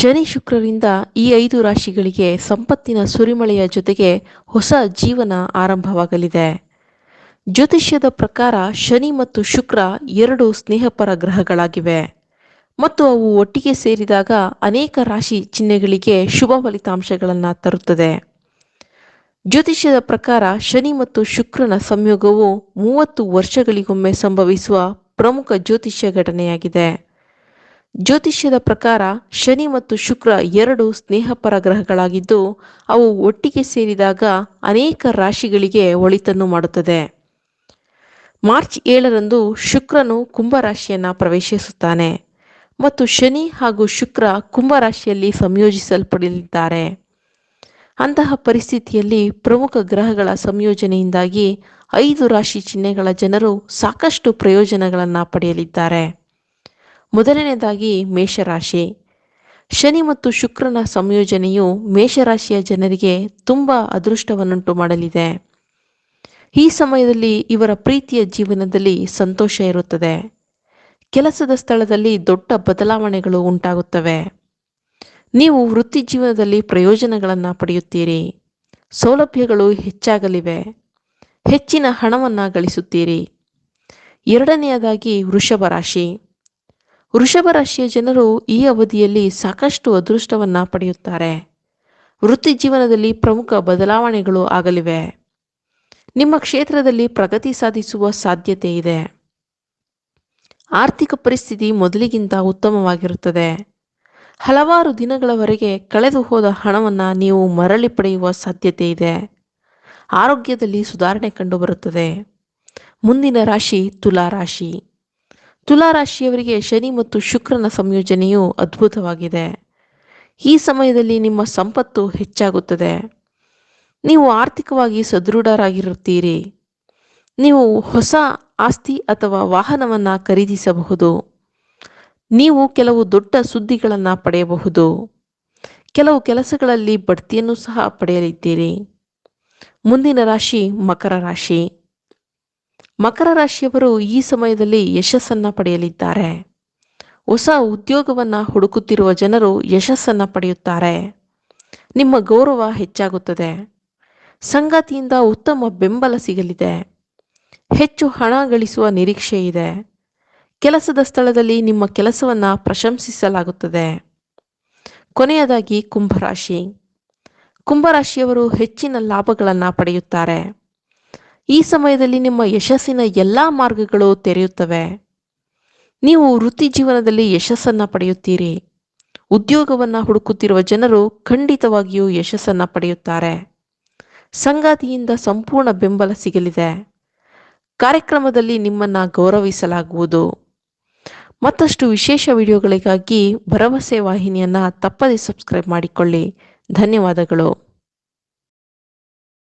ಶನಿ ಶುಕ್ರರಿಂದ ಈ ಐದು ರಾಶಿಗಳಿಗೆ ಸಂಪತ್ತಿನ ಸುರಿಮಳೆಯ ಜೊತೆಗೆ ಹೊಸ ಜೀವನ ಆರಂಭವಾಗಲಿದೆ. ಜ್ಯೋತಿಷ್ಯದ ಪ್ರಕಾರ ಶನಿ ಮತ್ತು ಶುಕ್ರ ಎರಡು ಸ್ನೇಹಪರ ಗ್ರಹಗಳಾಗಿವೆ. ಮತ್ತು ಅವು ಒಟ್ಟಿಗೆ ಸೇರಿದಾಗ ಅನೇಕ ರಾಶಿ ಚಿಹ್ನೆಗಳಿಗೆ ಶುಭ ಫಲಿತಾಂಶಗಳನ್ನು ತರುತ್ತದೆ. ಜ್ಯೋತಿಷ್ಯದ ಪ್ರಕಾರ ಶನಿ ಮತ್ತು ಶುಕ್ರನ ಸಂಯೋಗವು ಮೂವತ್ತು ವರ್ಷಗಳಿಗೊಮ್ಮೆ ಸಂಭವಿಸುವ ಪ್ರಮುಖ ಜ್ಯೋತಿಷ್ಯ ಘಟನೆಯಾಗಿದೆ. ಜ್ಯೋತಿಷ್ಯದ ಪ್ರಕಾರ ಶನಿ ಮತ್ತು ಶುಕ್ರ ಎರಡು ಸ್ನೇಹಪರ ಗ್ರಹಗಳಾಗಿದ್ದು, ಅವು ಒಟ್ಟಿಗೆ ಸೇರಿದಾಗ ಅನೇಕ ರಾಶಿಗಳಿಗೆ ಒಳಿತನ್ನು ಮಾಡುತ್ತದೆ. ಮಾರ್ಚ್ ಏಳರಂದು ಶುಕ್ರನು ಕುಂಭರಾಶಿಯನ್ನ ಪ್ರವೇಶಿಸುತ್ತಾನೆ ಮತ್ತು ಶನಿ ಹಾಗೂ ಶುಕ್ರ ಕುಂಭರಾಶಿಯಲ್ಲಿ ಸಂಯೋಜಿಸಲ್ಪಡಲಿದ್ದಾರೆ. ಅಂತಹ ಪರಿಸ್ಥಿತಿಯಲ್ಲಿ ಪ್ರಮುಖ ಗ್ರಹಗಳ ಸಂಯೋಜನೆಯಿಂದಾಗಿ ಐದು ರಾಶಿ ಚಿಹ್ನೆಗಳ ಜನರು ಸಾಕಷ್ಟು ಪ್ರಯೋಜನಗಳನ್ನು ಪಡೆಯಲಿದ್ದಾರೆ. ಮೊದಲನೇದಾಗಿ ಮೇಷರಾಶಿ. ಶನಿ ಮತ್ತು ಶುಕ್ರನ ಸಂಯೋಜನೆಯು ಮೇಷರಾಶಿಯ ಜನರಿಗೆ ತುಂಬ ಅದೃಷ್ಟವನ್ನುಂಟು ಮಾಡಲಿದೆ. ಈ ಸಮಯದಲ್ಲಿ ಇವರ ಪ್ರೀತಿಯ ಜೀವನದಲ್ಲಿ ಸಂತೋಷ ಇರುತ್ತದೆ. ಕೆಲಸದ ಸ್ಥಳದಲ್ಲಿ ದೊಡ್ಡ ಬದಲಾವಣೆಗಳು ಉಂಟಾಗುತ್ತವೆ. ನೀವು ವೃತ್ತಿ ಜೀವನದಲ್ಲಿ ಪ್ರಯೋಜನಗಳನ್ನು ಪಡೆಯುತ್ತೀರಿ. ಸೌಲಭ್ಯಗಳು ಹೆಚ್ಚಾಗಲಿವೆ. ಹೆಚ್ಚಿನ ಹಣವನ್ನು ಗಳಿಸುತ್ತೀರಿ. ಎರಡನೆಯದಾಗಿ ವೃಷಭ ರಾಶಿ. ವೃಷಭ ರಾಶಿಯ ಜನರು ಈ ಅವಧಿಯಲ್ಲಿ ಸಾಕಷ್ಟು ಅದೃಷ್ಟವನ್ನ ಪಡೆಯುತ್ತಾರೆ. ವೃತ್ತಿ ಜೀವನದಲ್ಲಿ ಪ್ರಮುಖ ಬದಲಾವಣೆಗಳು ಆಗಲಿವೆ. ನಿಮ್ಮ ಕ್ಷೇತ್ರದಲ್ಲಿ ಪ್ರಗತಿ ಸಾಧಿಸುವ ಸಾಧ್ಯತೆ ಇದೆ. ಆರ್ಥಿಕ ಪರಿಸ್ಥಿತಿ ಮೊದಲಿಗಿಂತ ಉತ್ತಮವಾಗಿರುತ್ತದೆ. ಹಲವಾರು ದಿನಗಳವರೆಗೆ ಕಳೆದು ಹೋದ ಹಣವನ್ನು ನೀವು ಮರಳಿ ಪಡೆಯುವ ಸಾಧ್ಯತೆ ಇದೆ. ಆರೋಗ್ಯದಲ್ಲಿ ಸುಧಾರಣೆ ಕಂಡುಬರುತ್ತದೆ. ಮುಂದಿನ ರಾಶಿ ತುಲಾ ರಾಶಿ. ತುಲಾ ರಾಶಿಯವರಿಗೆ ಶನಿ ಮತ್ತು ಶುಕ್ರನ ಸಂಯೋಜನೆಯು ಅದ್ಭುತವಾಗಿದೆ. ಈ ಸಮಯದಲ್ಲಿ ನಿಮ್ಮ ಸಂಪತ್ತು ಹೆಚ್ಚಾಗುತ್ತದೆ. ನೀವು ಆರ್ಥಿಕವಾಗಿ ಸದೃಢರಾಗಿರುತ್ತೀರಿ. ನೀವು ಹೊಸ ಆಸ್ತಿ ಅಥವಾ ವಾಹನವನ್ನು ಖರೀದಿಸಬಹುದು. ನೀವು ಕೆಲವು ದೊಡ್ಡ ಸುದ್ದಿಗಳನ್ನು ಪಡೆಯಬಹುದು. ಕೆಲವು ಕೆಲಸಗಳಲ್ಲಿ ಬಡ್ತಿಯನ್ನು ಸಹ ಪಡೆಯಲಿದ್ದೀರಿ. ಮುಂದಿನ ರಾಶಿ ಮಕರ ರಾಶಿ. ಮಕರ ರಾಶಿಯವರು ಈ ಸಮಯದಲ್ಲಿ ಯಶಸ್ಸನ್ನ ಪಡೆಯಲಿದ್ದಾರೆ. ಹೊಸ ಉದ್ಯೋಗವನ್ನ ಹುಡುಕುತ್ತಿರುವ ಜನರು ಯಶಸ್ಸನ್ನ ಪಡೆಯುತ್ತಾರೆ. ನಿಮ್ಮ ಗೌರವ ಹೆಚ್ಚಾಗುತ್ತದೆ. ಸಂಗಾತಿಯಿಂದ ಉತ್ತಮ ಬೆಂಬಲ ಸಿಗಲಿದೆ. ಹೆಚ್ಚು ಹಣ ಗಳಿಸುವ ನಿರೀಕ್ಷೆ ಇದೆ. ಕೆಲಸದ ಸ್ಥಳದಲ್ಲಿ ನಿಮ್ಮ ಕೆಲಸವನ್ನ ಪ್ರಶಂಸಿಸಲಾಗುತ್ತದೆ. ಕೊನೆಯದಾಗಿ ಕುಂಭರಾಶಿ. ಕುಂಭರಾಶಿಯವರು ಹೆಚ್ಚಿನ ಲಾಭಗಳನ್ನು ಪಡೆಯುತ್ತಾರೆ. ಈ ಸಮಯದಲ್ಲಿ ನಿಮ್ಮ ಯಶಸ್ಸಿನ ಎಲ್ಲ ಮಾರ್ಗಗಳು ತೆರೆಯುತ್ತವೆ. ನೀವು ವೃತ್ತಿ ಜೀವನದಲ್ಲಿ ಯಶಸ್ಸನ್ನು ಪಡೆಯುತ್ತೀರಿ. ಉದ್ಯೋಗವನ್ನ ಹುಡುಕುತ್ತಿರುವ ಜನರು ಖಂಡಿತವಾಗಿಯೂ ಯಶಸ್ಸನ್ನು ಪಡೆಯುತ್ತಾರೆ. ಸಂಗಾತಿಯಿಂದ ಸಂಪೂರ್ಣ ಬೆಂಬಲ ಸಿಗಲಿದೆ. ಕಾರ್ಯಕ್ರಮದಲ್ಲಿ ನಿಮ್ಮನ್ನ ಗೌರವಿಸಲಾಗುವುದು. ಮತ್ತಷ್ಟು ವಿಶೇಷ ವಿಡಿಯೋಗಳಿಗಾಗಿ ಭರವಸೆ ವಾಹಿನಿಯನ್ನು ತಪ್ಪದೇ ಸಬ್ಸ್ಕ್ರೈಬ್ ಮಾಡಿಕೊಳ್ಳಿ. ಧನ್ಯವಾದಗಳು.